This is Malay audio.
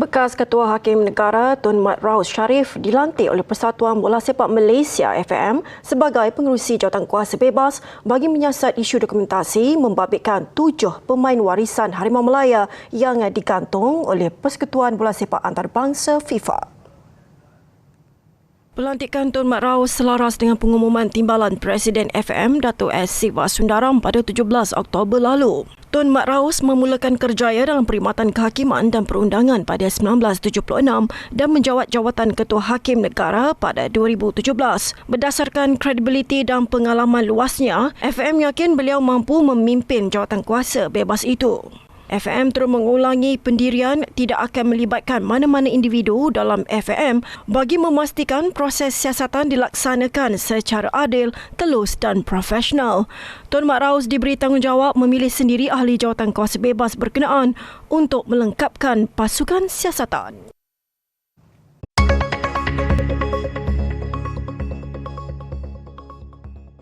Bekas Ketua Hakim Negara Tun Mat Raus Sharif dilantik oleh Persatuan Bola Sepak Malaysia FM sebagai pengerusi jawatan kuasa bebas bagi menyiasat isu dokumentasi membabitkan tujuh pemain warisan Harimau Melaya yang digantung oleh Persekutuan Bola Sepak Antarabangsa FIFA. Pelantikan Tun Mat Rao selaras dengan pengumuman timbalan Presiden FM Dato' S. Siva Sundaram pada 17 Oktober lalu. Tun Mat Raus memulakan kerjaya dalam perkhidmatan kehakiman dan perundangan pada 1976 dan menjawat jawatan Ketua Hakim Negara pada 2017. Berdasarkan kredibiliti dan pengalaman luasnya, FM yakin beliau mampu memimpin jawatan kuasa bebas itu. FM terus mengulangi pendirian tidak akan melibatkan mana-mana individu dalam FM bagi memastikan proses siasatan dilaksanakan secara adil, telus dan profesional. Tun Mat Raus diberi tanggungjawab memilih sendiri ahli jawatan kuasa bebas berkenaan untuk melengkapkan pasukan siasatan.